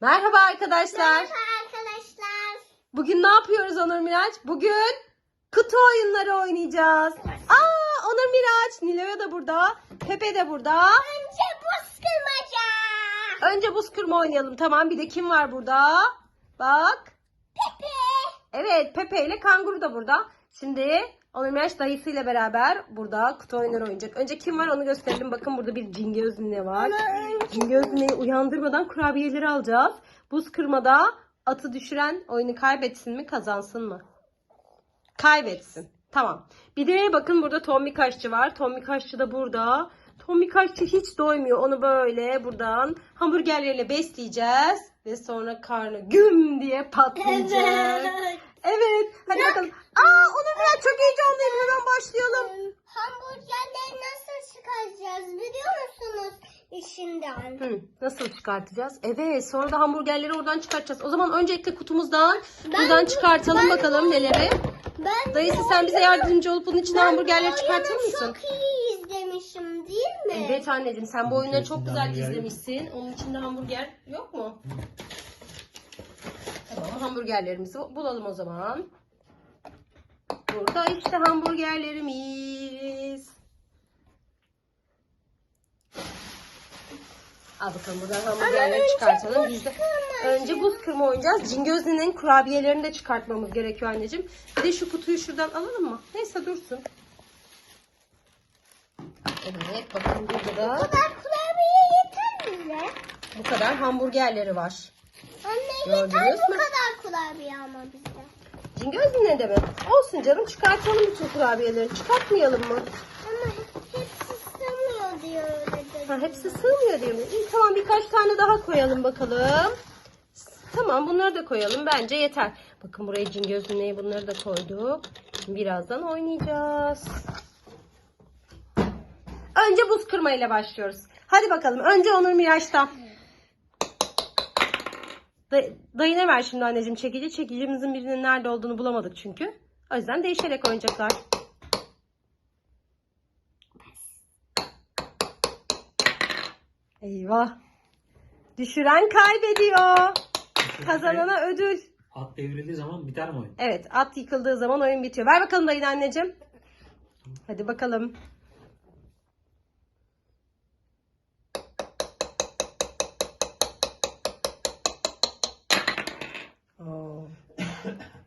Merhaba arkadaşlar. Merhaba arkadaşlar. Bugün ne yapıyoruz Onur Miraç? Bugün kutu oyunları oynayacağız. Aa Onur Miraç, Nilo'ya da burada, Pepe de burada. Önce buz kırmaca. Önce buz kırma oynayalım. Tamam bir de kim var burada? Bak. Pepe. Evet Pepe ile kanguru da burada. Şimdi Onur Miraç dayısıyla beraber burada kutu oyunları oynayacak. Önce kim var onu gösterelim. Bakın burada bir cingöz nine var. Cingöz nineyi uyandırmadan kurabiyeleri alacağız. Buz kırmada atı düşüren oyunu kaybetsin mi kazansın mı? Kaybetsin. Tamam. Bir de bakın burada Tommy Kaşçı var. Tommy Kaşçı da burada. Tommy Kaşçı hiç doymuyor. Onu böyle buradan hamburgerlerle besleyeceğiz. Ve sonra karnı güm diye patlayacak. Evet. Evet. Hadi bakalım. Aa onu biraz çok heyecanlıyım. Hemen başlayalım. Hamburgerleri nasıl çıkaracağız biliyor musunuz işinden? Hı, nasıl çıkartacağız? Evet. Sonra da hamburgerleri oradan çıkartacağız. O zaman öncelikle kutumuzdan buradan çıkartalım ben bakalım neleri. Ben Dayısı bu sen bize oyunu- yardımcı olup bunun içine ben hamburgerleri bu çıkartır mısın? Çok iyi izlemişim değil mi? Evet anneciğim sen bu oyunları çok güzel izlemişsin. Onun içinde hamburger yok mu? Hamburgerlerimizi bulalım o zaman. Burada işte hamburgerlerimiz. Al bakalım buradan hamburgerleri çıkartalım. Biz de önce buz kırma oynayacağız. Cingözlü'nün kurabiyelerini de çıkartmamız gerekiyor anneciğim. Bir de şu kutuyu şuradan alalım mı? Neyse dursun. Evet bakın burada da Bu kadar kurabiye yeter mi bize? bu kadar hamburgerleri var. Anne Gördünüz yeter bu mü? kadar kurabiye ama bize. Cingöz ne demek? Olsun canım çıkartalım bütün kurabiyeleri. Çıkartmayalım mı? Ama hepsi sığmıyor diyor öyle dedi. Ha, hepsi sığmıyor değil mi? İyi tamam birkaç tane daha koyalım bakalım. Tamam bunları da koyalım. Bence yeter. Bakın buraya cingöz neyi bunları da koyduk. Şimdi birazdan oynayacağız. Önce buz kırmayla başlıyoruz. Hadi bakalım. Önce Onur Miraç'ta. Day- dayına ver şimdi anneciğim çekici. Çekicimizin birinin nerede olduğunu bulamadık çünkü. O yüzden değişerek oynayacaklar. Eyvah. Düşüren kaybediyor. Kazanana ödül. At devrildiği zaman biter mi oyun? Evet at yıkıldığı zaman oyun bitiyor. Ver bakalım dayın anneciğim. Hadi bakalım.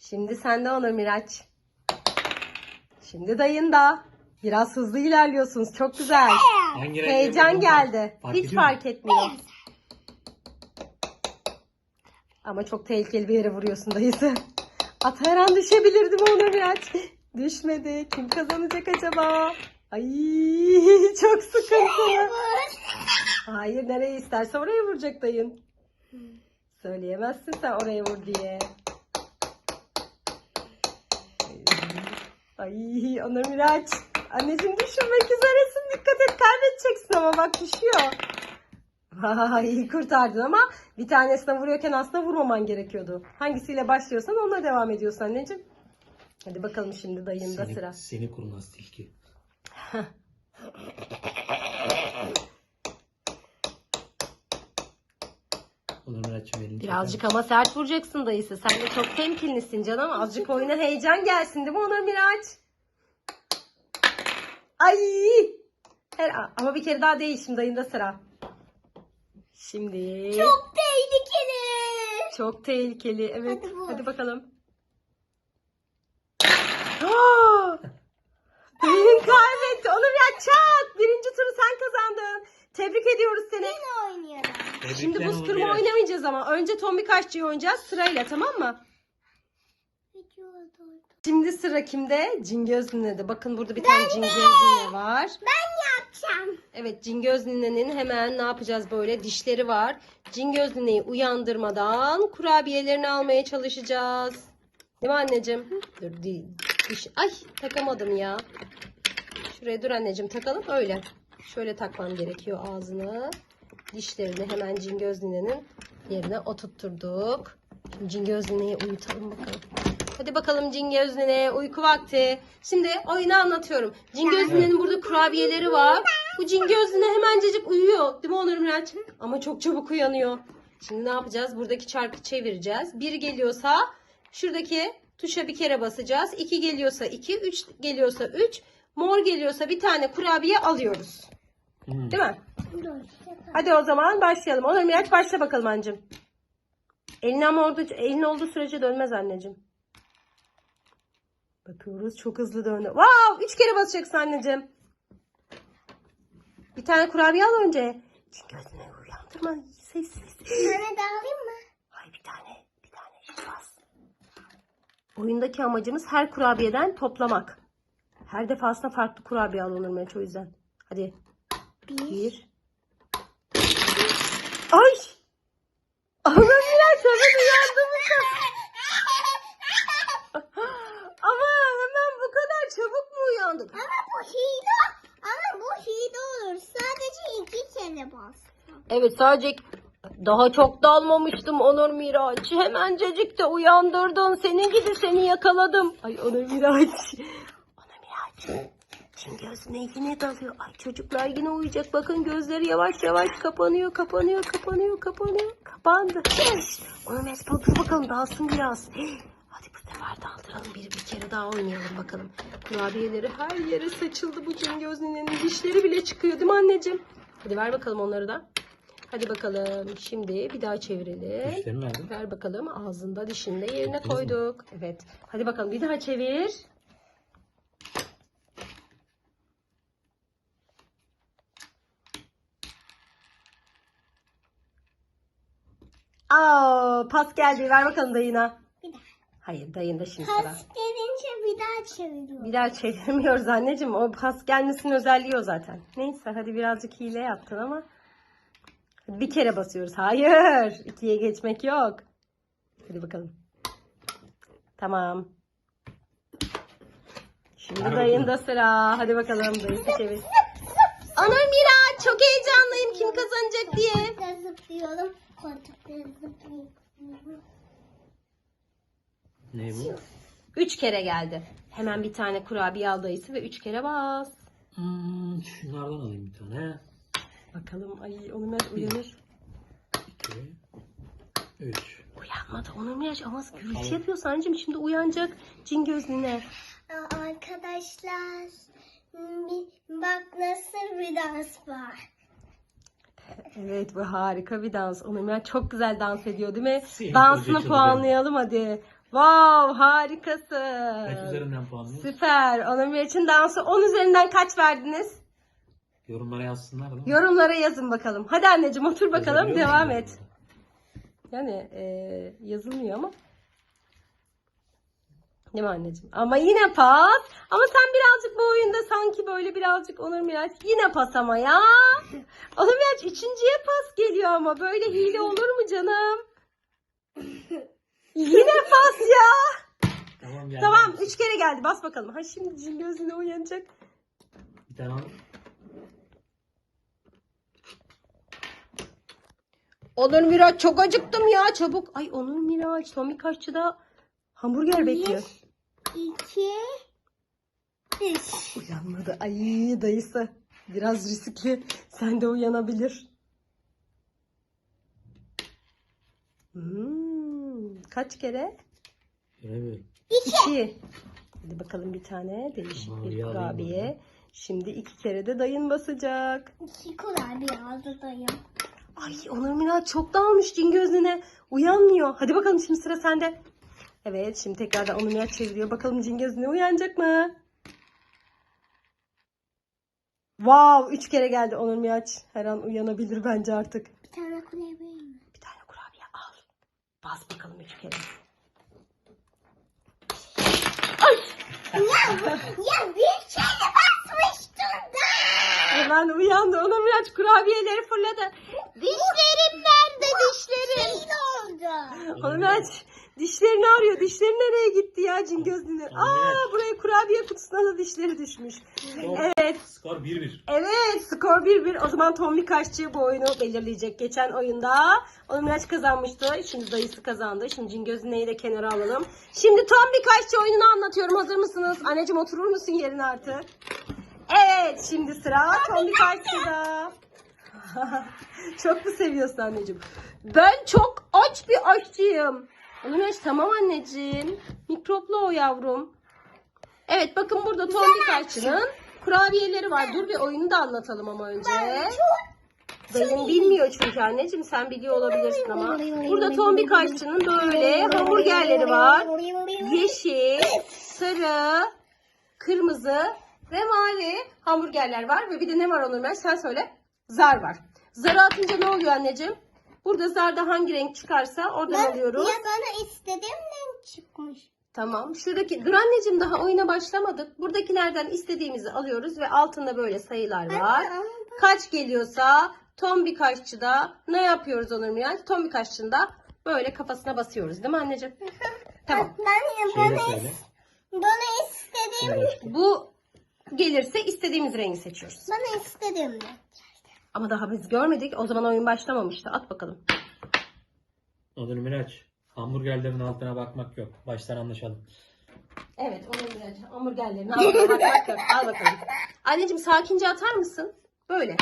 Şimdi sende Onur Miraç. Şimdi dayın da. Biraz hızlı ilerliyorsunuz. Çok güzel. Hangi renk Heyecan geldi. Fark Hiç ediyor mu? fark etmiyor. Ama çok tehlikeli bir yere vuruyorsun dayısı. At her an düşebilirdi mi Miraç? Düşmedi. Kim kazanacak acaba? Ay çok sıkıntılı. Hayır nereye isterse oraya vuracak dayın. Söyleyemezsin sen oraya vur diye. Ay Onur Miraç. Anneciğim düşürmek üzeresin. Dikkat et kaybedeceksin ama bak düşüyor. Ay kurtardın ama bir tanesine vuruyorken aslında vurmaman gerekiyordu. Hangisiyle başlıyorsan onunla devam ediyorsun anneciğim. Hadi bakalım şimdi dayında Seni, sıra. seni kurnaz tilki. Onur Miraç'ım elini Birazcık ama sert vuracaksın dayısı. Sen de çok temkinlisin canım. Azıcık oyuna heyecan gelsin değil mi Onur Miraç? Ay! Her, ama bir kere daha değil şimdi dayında sıra. Şimdi. Çok tehlikeli. Çok tehlikeli. Evet. Hadi vur. Hadi bakalım. Aa! Dayın kaybetti. Onur ya çat. Birinci. Tebrik ediyoruz seni. Oynayalım. Tebrikler Şimdi buz kırma oynamayacağız ama. Önce Tommy Kaşçı'yı oynayacağız sırayla tamam mı? Şimdi sıra kimde? Cingöz Nine'de. Bakın burada bir tane Cingöz Nine var. Ben yapacağım. Evet Cingöz Nine'nin hemen ne yapacağız böyle dişleri var. Cingöz Nine'yi uyandırmadan kurabiyelerini almaya çalışacağız. Değil mi anneciğim? Dur di- diş. Ay takamadım ya. Şuraya dur anneciğim takalım öyle. Şöyle takmam gerekiyor ağzını. Dişlerini hemen Cingöz Nine'nin yerine oturtturduk. Şimdi Cingöz Nine'yi uyutalım bakalım. Hadi bakalım Cingöz Nine uyku vakti. Şimdi oyunu anlatıyorum. Cingöz Nine'nin burada kurabiyeleri var. Bu Cingöz Nine hemencecik uyuyor. Değil mi Onur Miraç? Ama çok çabuk uyanıyor. Şimdi ne yapacağız? Buradaki çarkı çevireceğiz. Bir geliyorsa şuradaki tuşa bir kere basacağız. İki geliyorsa iki, üç geliyorsa üç. Mor geliyorsa bir tane kurabiye alıyoruz. Hmm. Değil mi? Hadi o zaman başlayalım. Onur Miraç başla bakalım anneciğim. Elin ama orada, elin olduğu sürece dönmez anneciğim. Bakıyoruz çok hızlı döndü. Wow! Üç kere basacaksın anneciğim. Bir tane kurabiye al önce. Cin gözüne uyandırma. Sessiz. Bir tane daha alayım mı? Hay bir tane. Bir tane bas. Oyundaki amacımız her kurabiyeden toplamak. Her defasında farklı kurabiye al Onur Miraç o yüzden. Hadi. Bir. Bir. Ay! Anam ya hemen uyandım. Ama hemen bu kadar çabuk mu uyandık? Ama bu hile. Ama bu hile olur. Sadece iki kere bas. Evet sadece daha çok dalmamıştım Onur Miraç. Hemencecik de uyandırdın. Senin gibi seni yakaladım. Ay Onur Miraç. Gözüne yine dalıyor. Ay çocuklar yine uyuyacak. Bakın gözleri yavaş yavaş kapanıyor, kapanıyor, kapanıyor, kapanıyor. Kapandı. Onur Miraç dur bakalım dalsın biraz. Hadi bu sefer daldıralım. Bir, bir kere daha oynayalım bakalım. Kurabiyeleri her yere saçıldı bu cin gözlünün. Dişleri bile çıkıyor değil mi anneciğim? Hadi ver bakalım onları da. Hadi bakalım. Şimdi bir daha çevirelim. Dişlerini nerede? Ver bakalım. Ağzında dişini de yerine koyduk. Evet. Hadi bakalım bir daha çevir. Pas geldi. Ver bakalım dayına. Bir daha. Hayır dayında şimdi sıra. Pas gelince bir daha çeviriyorum. Bir daha çevirmiyoruz anneciğim. O pas gelmesinin özelliği o zaten. Neyse hadi birazcık hile yaptın ama. Bir kere basıyoruz. Hayır. ikiye geçmek yok. Hadi bakalım. Tamam. Şimdi dayında sıra. Hadi bakalım dayısı çevir. Onur Miraç çok heyecanlıyım kim kazanacak diye. Zıplıyorum. Koltukta zıplıyorum. Ne bu? Üç kere geldi. Hemen bir tane kurabiye al dayısı ve üç kere bas. Hmm, şunlardan alayım bir tane. Bakalım ay Onur Miraç uyanır. İki. Üç. Uyanmadı Onur Miraç ama gürültü Tamam. yapıyor sancım şimdi uyanacak cin gözlüğüne. Arkadaşlar bir- bak nasıl bir dans var. Evet bu harika bir dans. Onur çok güzel dans ediyor değil mi? Sihir Dansını puanlayalım hadi. Wow harikasın. Kaç üzerinden puanlıyoruz? Süper. Onur Miraç'ın dansı 10 üzerinden kaç verdiniz? Yorumlara yazsınlar değil mi? Yorumlara yazın bakalım. Hadi anneciğim otur bakalım Yazabiliyor devam musun? et. Yani e, yazılmıyor ama. Değil mi anneciğim? Ama yine pas. Ama sen birazcık bu oyunda sanki böyle birazcık Onur Miraç yine pas ama ya. Onur Miraç üçüncüye pas geliyor ama böyle hile olur mu canım? Yine pas ya. Tamam geldi. Tamam üç kere geldi bas bakalım. Ha şimdi cin gözüne uyanacak. Al. Onur Miraç çok acıktım ya çabuk. Ay Onur Miraç Tomik Aşçı'da hamburger bekliyor. İki, üç. Uyanmadı. Ay dayısı. Biraz riskli. Sen de uyanabilir. Hmm, kaç kere? Göremiyorum. İki. Hadi bakalım bir tane değişik bir kurabiye. Şimdi iki kere de dayın basacak. İki kurabiye aldı dayım. Ay Onur Miraç çok dağılmış cin gözüne. Uyanmıyor. Hadi bakalım şimdi sıra sende. Evet şimdi tekrardan Miraç çeviriyor. Bakalım cin gözüne uyanacak mı? Wow üç kere geldi Onur Miraç. Her an uyanabilir bence artık. Bir tane kurabiye mi? Bir tane kurabiye al. Bas bakalım üç kere. Ya bir kere basmıştım da. Hemen uyandı. Onur Miraç kurabiyeleri fırladı. Dişlerim nerede dişlerim? Hile oldu. Onur Miraç dişlerini arıyor. Dişleri nereye gitti ya cin gözlüğüne? Aa buraya kurabiye kutusuna da dişleri düşmüş. Evet. Skor 1-1. Evet skor 1-1. O zaman Tommy Kaşçı bu oyunu belirleyecek. Geçen oyunda Onur Miraç kazanmıştı. Şimdi dayısı kazandı. Şimdi Cingöz'ü de kenara alalım. Şimdi Tommy Kaşçı oyununu anlatıyorum. Hazır mısınız? Anneciğim oturur musun yerine artık? Evet şimdi sıra Tommy Kaşçı'da. çok mu seviyorsun anneciğim? Ben çok aç bir aşçıyım. Onu aç tamam anneciğim. Mikroplu o yavrum. Evet bakın burada tombik aşçının kurabiyeleri var. Dur bir oyunu da anlatalım ama önce. Dayın bilmiyor çünkü anneciğim sen biliyor olabilirsin ama. Burada tombik aşçının böyle hamburgerleri var. Yeşil, sarı, kırmızı ve mavi hamburgerler var. Ve bir de ne var Onur? Sen söyle. Zar var. Zarı atınca ne oluyor anneciğim? Burada zarda hangi renk çıkarsa oradan Ben, alıyoruz. ya bana istediğim renk çıkmış. Tamam. Şuradaki dur anneciğim daha oyuna başlamadık. Buradakilerden istediğimizi alıyoruz ve altında böyle sayılar var. Kaç geliyorsa tombik aşçıda ne yapıyoruz Onur Miraç? Tombik aşçında böyle kafasına basıyoruz değil mi anneciğim? tamam. Ben de bana, bana istediğim. Bu gelirse istediğimiz rengi seçiyoruz. bana istediğim renk. Ama daha biz görmedik. O zaman oyun başlamamıştı. At bakalım. Onur Miraç. Hamburgerlerin altına bakmak yok. Baştan anlaşalım. Evet Onur Miraç. Hamburgerlerini al. Bak, bak, al bakalım. Anneciğim sakince atar mısın? Böyle.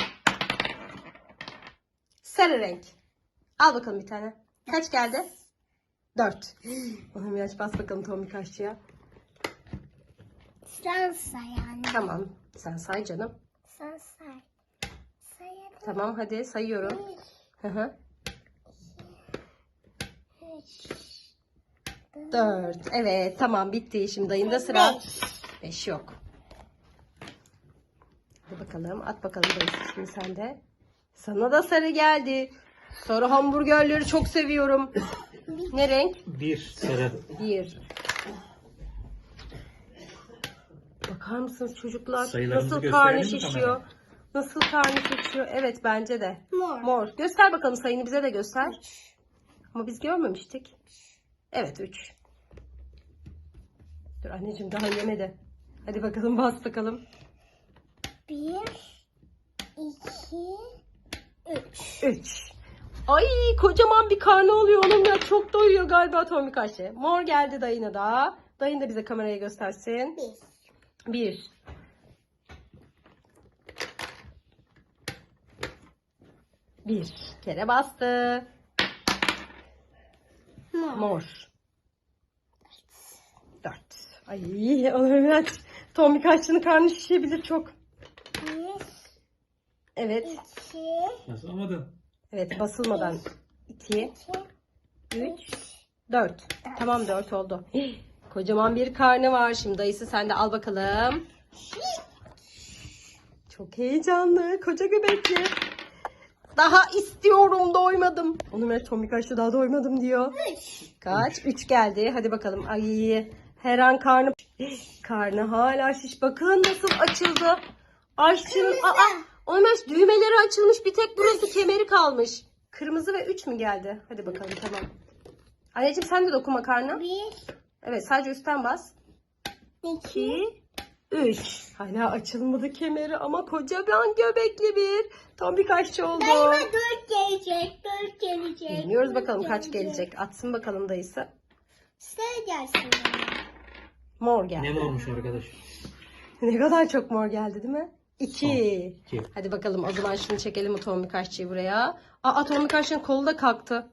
Sarı renk. Al bakalım bir tane. Kaç geldi? Dört. Onur Miraç bas bakalım Tommy kaççıya. Sen say yani. Tamam. Sen say canım. Sen say. Tamam hadi sayıyorum. Hı hı. Dört. Evet tamam bitti. Şimdi dayında sıra. Beş. Beş yok. Hadi bakalım. At bakalım dayısı şimdi sende. Sana da sarı geldi. Sarı hamburgerleri çok seviyorum. Ne renk? Bir sarı. Bir. Bakar mısınız çocuklar? Sayılarımızı Nasıl gösterelim karnı mi şişiyor? kameraya? Nasıl karnı şişiyor? Evet bence de. Mor. Mor. Göster bakalım sayını bize de göster. Ama biz görmemiştik. Evet 3. Dur anneciğim daha yemedi. Hadi bakalım bas bakalım. Bir. iki, Üç. 3. Ay kocaman bir karnı oluyor onun ya. Çok doyuyor galiba Tommy Ayşe. Mor geldi dayına da. Dayın da bize kameraya göstersin. Bir. 1. Bir kere bastı. Mor. Mor. Dört. Ay Onur biraz Tommy kaçtığını karnı şişebilir çok. Bir. Evet. iki, Nasıl olmadı? Evet basılmadan. 2, iki, 3, 4. Tamam 4 oldu. Kocaman bir karnı var. Şimdi dayısı sen de al bakalım. Çok heyecanlı. Koca göbekli. Daha istiyorum doymadım. Onur Mert Tommy kaçtı daha doymadım diyor. Üç. Kaç? 3 geldi. Hadi bakalım. Ay her an karnı karnı hala şiş. Bakın nasıl açıldı. Aşçının aa Onur Mert düğmeleri açılmış. Bir tek burası kemeri kalmış. Kırmızı ve 3 mü geldi? Hadi bakalım tamam. Anneciğim sen de dokuma karnı. Bir. Evet sadece üstten bas. iki, 2 3 Hala açılmadı kemeri ama kocaman göbekli bir. Tam birkaç şey oldu. Daima dört gelecek. Dört gelecek. Bilmiyoruz dört bakalım kaç gelecek. Atsın bakalım dayısı. Sen gelsin. Mor geldi. Ne mi olmuş arkadaş? Ne kadar çok mor geldi değil mi? İki. İki. Hadi bakalım o zaman şunu çekelim o Tommy Kaşçı'yı buraya. Aa Tommy Kaşçı'nın kolu da kalktı.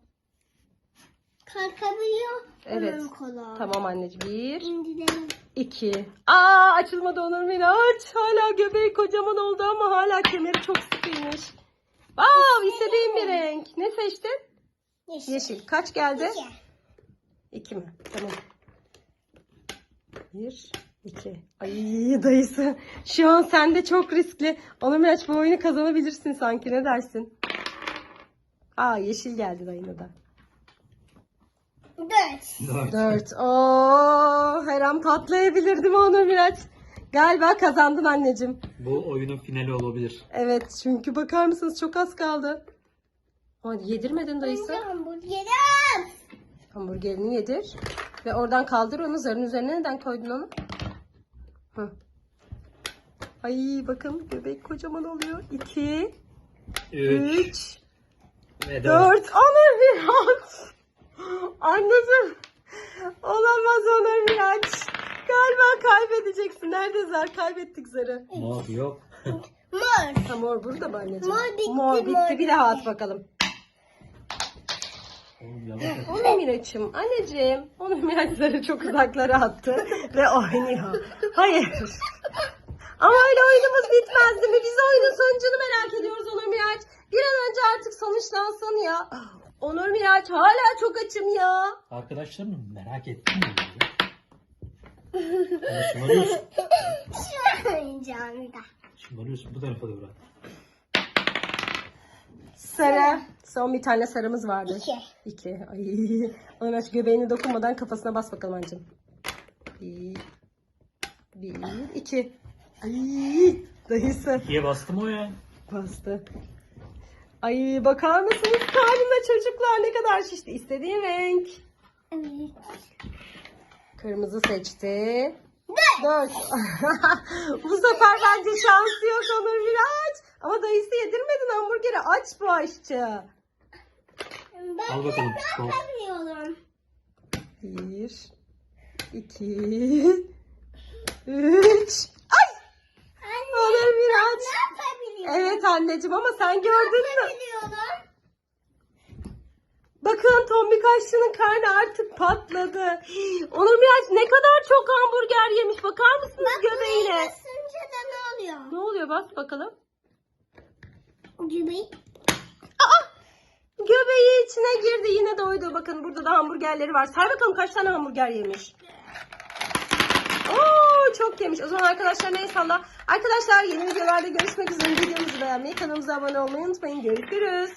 Kalkabiliyor. Evet. Kolu. Tamam anneciğim. Bir, İndirelim. İki. Aa açılmadı Onur Miraç. Hala göbeği kocaman oldu ama hala kemeri çok sıkıymış. Wow istediğim bir renk. Ne seçtin? Yeşil. Yeşil. Kaç geldi? İki. İki mi? Tamam. Bir, iki. Ay dayısı. Şu an sende çok riskli. Onur Miraç bu oyunu kazanabilirsin sanki. Ne dersin? Aa yeşil geldi dayına da. Dört. Dört. Dört. Oo, her an patlayabilirdim Onur Miraç. Galiba kazandın anneciğim. Bu oyunun finali olabilir. Evet çünkü bakar mısınız çok az kaldı. Hadi yedirmedin dayısı. Hamburgerim. Hamburgerini yedir. Ve oradan kaldır onu. Zarın üzerine neden koydun onu? Hı. Ay bakın göbek kocaman oluyor. 2, Üç. 3, Ve dört. 4. Onur Miraç. Anneciğim. Olamaz Onur Miraç. Galiba kaybedeceksin. Nerede zar? Kaybettik zarı. Mor yok. Mor. Ha, mor burada mı anneciğim? Mor bitti, Mor bitti. mor Bir daha at bakalım. Onur Miraç'ım, anneciğim. Onur Miraç'ları çok uzaklara attı ve oynuyor. Hayır. Ama öyle oyunumuz bitmez değil mi? Biz oyunun sonucunu merak ediyoruz Onur Miraç. Bir an önce artık sonuçlansın ya. Onur Miraç hala çok açım ya. Arkadaşlarım merak ettim şımarıyorsun. Şu oyuncağını da. Şımarıyorsun. Bu tarafa doğru. Sarı. Son bir tane sarımız vardı. İki. İki. Ay. Onur Miraç göbeğini dokunmadan kafasına bas bakalım anneciğim. Bir. Bir. iki. Ay. Dayısı. İkiye bastım o ya. Bastı. Ay bakar mısınız kalbime çocuklar ne kadar şişti. İstediği renk. Evet. Kırmızı seçti. Dört. bu sefer bence şansı yok Onur Miraç. Ama dayısı yedirmedin hamburgeri. Aç bu aşçı. Ben Al bakalım. Yapamıyorum. Bir. iki, Üç. Ay! Anne Onur Miraç. Evet anneciğim ama sen gördün mü? Bakın Tombik aşçının karnı artık patladı. Onur Miraç ne kadar çok hamburger yemiş. Bakar mısınız göbeğine? Basınca da ne oluyor? Ne oluyor bak bakalım. Göbeği. Göbeği içine girdi yine doydu. Bakın burada da hamburgerleri var. Say bakalım kaç tane hamburger yemiş. Oo çok yemiş. O zaman arkadaşlar neyse Allah. Arkadaşlar yeni videolarda görüşmek üzere. Videomuzu beğenmeyi, kanalımıza abone olmayı unutmayın. Görüşürüz.